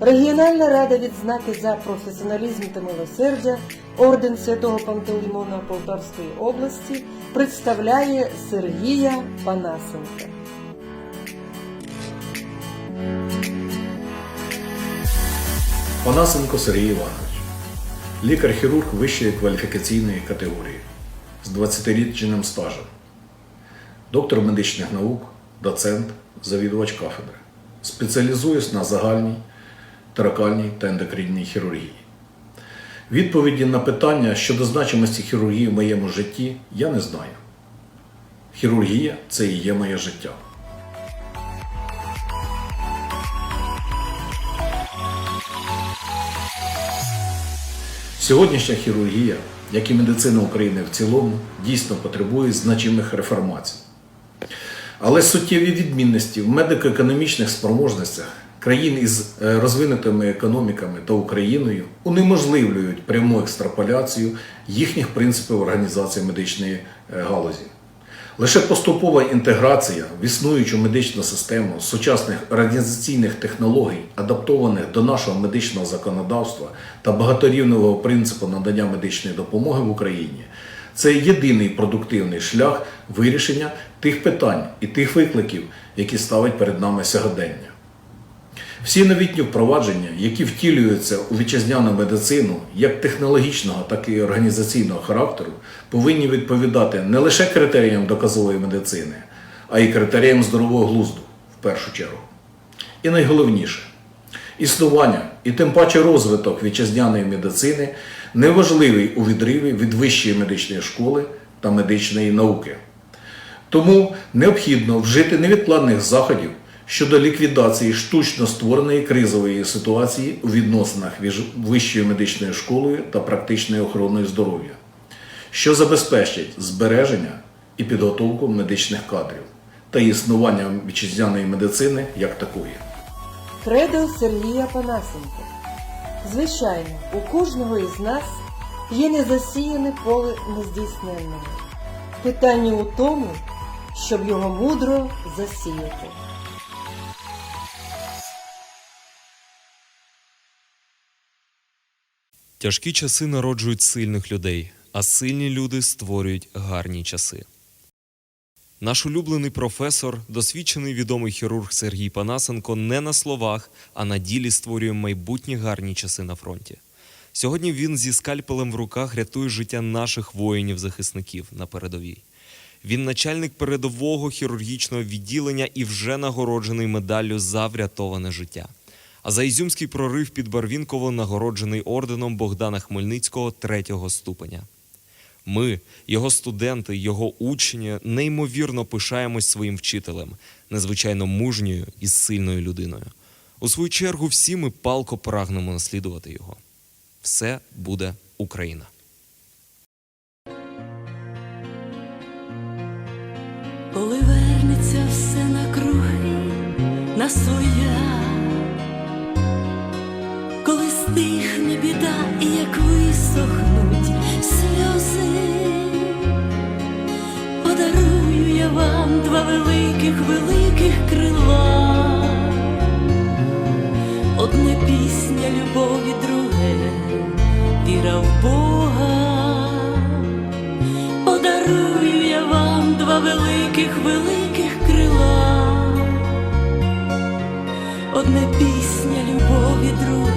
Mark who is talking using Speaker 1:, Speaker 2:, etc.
Speaker 1: Регіональна рада відзнаки за професіоналізм та милосердя орден святого Пантелеймона Полтавської області представляє Сергія Панасенка.
Speaker 2: Панасенко Сергій Іванович, лікар-хірург вищої кваліфікаційної категорії з 20-річним стажем, доктор медичних наук, доцент, завідувач кафедри. Спеціалізуюсь на загальній, таракальній та ендокринній хірургії. Відповіді на питання щодо значимості хірургії в моєму житті я не знаю. Хірургія це і є моє життя. Сьогоднішня хірургія, як і медицина України в цілому, дійсно потребує значимих реформацій. Але суттєві відмінності в медико-економічних спроможностях країн із е, розвинутими економіками та Україною унеможливлюють пряму екстраполяцію їхніх принципів організації медичної е, галузі. Лише поступова інтеграція в існуючу медичну систему сучасних організаційних технологій, адаптованих до нашого медичного законодавства та багаторівневого принципу надання медичної допомоги в Україні, це єдиний продуктивний шлях вирішення тих питань і тих викликів, які ставить перед нами сьогодення. Всі новітні впровадження, які втілюються у вітчизняну медицину як технологічного, так і організаційного характеру, повинні відповідати не лише критеріям доказової медицини, а й критеріям здорового глузду в першу чергу. І найголовніше, існування і тим паче розвиток вітчизняної медицини неважливий у відриві від вищої медичної школи та медичної науки. Тому необхідно вжити невідкладних заходів щодо ліквідації штучно створеної кризової ситуації у відносинах між вищою медичною школою та практичною охороною здоров'я, що забезпечить збереження і підготовку медичних кадрів та існування вітчизняної медицини як такої.
Speaker 1: Кредо Сергія Панасенка. Звичайно, у кожного із нас є незасіяне поле нездійсненного. Питання у тому, щоб його мудро засіяти.
Speaker 3: Тяжкі часи народжують сильних людей, а сильні люди створюють гарні часи. Наш улюблений професор, досвідчений відомий хірург Сергій Панасенко не на словах, а на ділі створює майбутні гарні часи на фронті. Сьогодні він зі скальпелем в руках рятує життя наших воїнів-захисників на передовій. Він начальник передового хірургічного відділення і вже нагороджений медаллю за врятоване життя. А за ізюмський прорив під Барвінково нагороджений орденом Богдана Хмельницького третього ступеня. Ми, його студенти, його учні, неймовірно пишаємось своїм вчителем, незвичайно мужньою і сильною людиною. У свою чергу, всі ми палко прагнемо наслідувати його. Все буде Україна.
Speaker 4: Коли вернеться все на круги, на своя, стихне біда і як висохнуть сльози, подарую я вам два великих, великих крила, одне пісня любові, друге віра в Бога. Подарую я вам два великих, великих крила, одне пісня любові, друге